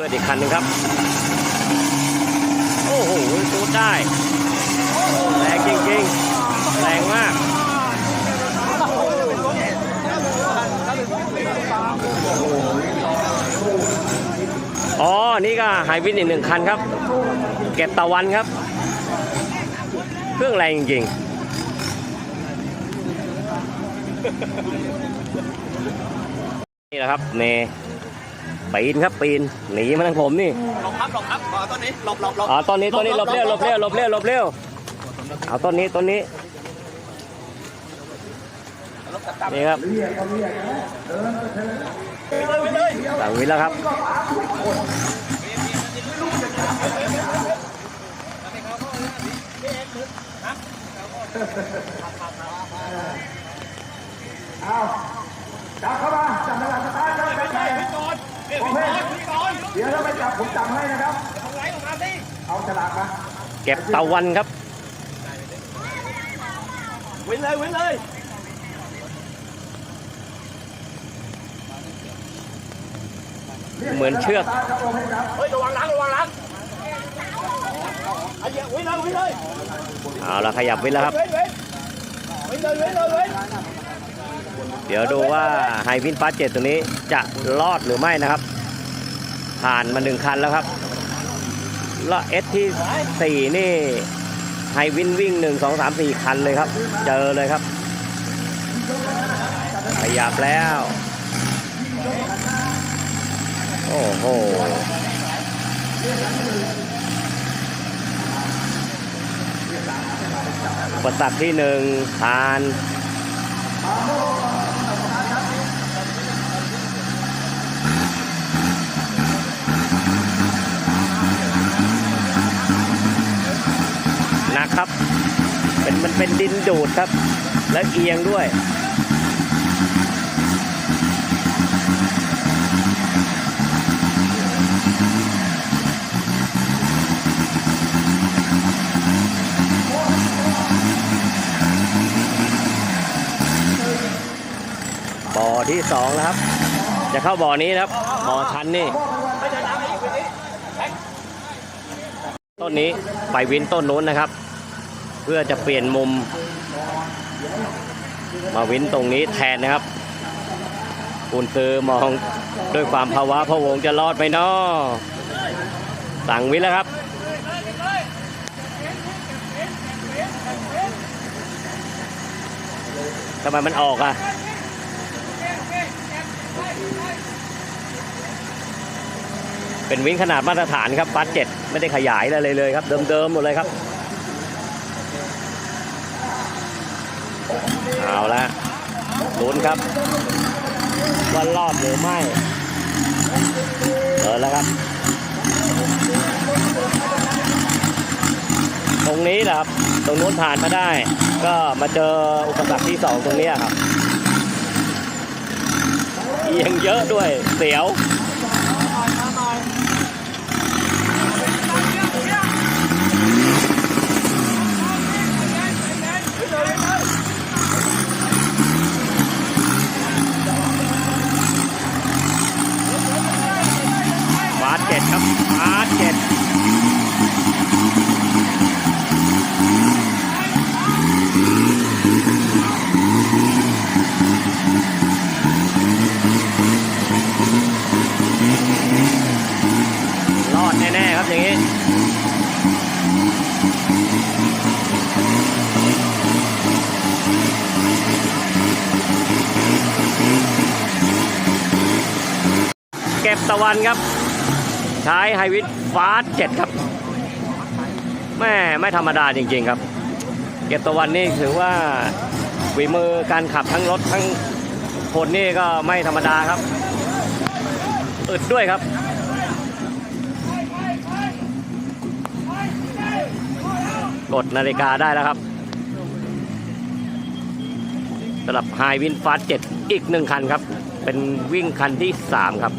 เปิดอีกคันหนึ่งครับ โอ้โหตูดได้แรงจริงๆ แรงมากอ๋อ นี่ก็ไฮวินอีกหนึ่งคันครับ เก็บตะวันครับ เครื่องแรงจริงๆนี่แหละครับเน ปีนครับปีนหนีมาทางผมนี่หลบครับหลบครับขอต้นนี้หลบหลบหลบอ๋อต้นนี้ต้นนี้หลบเร็วหลบเร็วหลบเร็วหลบเร็วเอาต้นนี้ต้นนี้นี่ครับสั่งวินแล้วครับจับเข้ามาจับในหลังสตาร์ทครับไปไป โอเคเดี๋ยวถ้าไม่จับผมจับให้นะครับ เอาฉลากมาเก็บตะวันครับ วิ่งเลยวิ่งเลยเหมือนเชือกครับโอเคครับเฮ้ยระวังหลังระวังหลังไอ้เหี้ยวิ่งเลยวิ่งเลยเอาละขยับวินแล้วครับวิ่งวิ่งวิ่งเลยวิ่งเลยวิ่ง เดี๋ยวดูว่าไฮวินฟาเจ็ดตัวนี้จะรอดหรือไม่นะครับ ผ่านมาหนึ่งคันแล้วครับแล้วเอสที่สี่นี่ไฮวินวิ่งหนึ่งสองสามสี่คันเลยครับ เจอเลยครับขยับแล้ว โอ้โหประสักที่หนึ่งผ่าน นักครับ เป็นมันเป็นดินดูดครับ และเอียงด้วยบ่อที่สองแล้วครับ จะเข้าบ่อนี้นะครับ บ่อชันนี่ ต้นนี้ไปวินต้นนู้นนะครับ เพื่อจะเปลี่ยนมุม มาวินตรงนี้แทนนะครับคุณซื้อมองด้วยความภาวะพะวงจะรอดไหมนาะสั่งวินแล้วครับทำไมมันออกอะเป็นวินขนาดมาตรฐานครับบัสเจ็ดไม่ได้ขยายอะไรเลยครับ เดิมๆหมดเลยครับ เอาละลุ้นครับว่ารอดหรือไม่เดินแล้วครับ ตรงนี้นะครับ ตรงนู้นผ่านมาได้ ก็มาเจออุปสรรคที่สองตรงนี้ครับเอียงเยอะด้วยเสียว บาสเจ็ดครับบาสเจ็ด รอดแน่ ๆ ครับอย่างนี้เก็บตะวันครับ ใช้ไฮวิทฟาสเจ็ดครับแม่ไม่ธรรมดาจริง ๆ ครับ เก็บตะวันนี่ถือว่าฝีมือการขับทั้งรถทั้งคนนี่ก็ไม่ธรรมดาครับ อึดด้วยครับกดนาฬิกาได้แล้วครับสำหรับไฮวินฟาสเจ็ดอีกหนึ่งคันครับ เป็นวิ่งคันที่3ครับ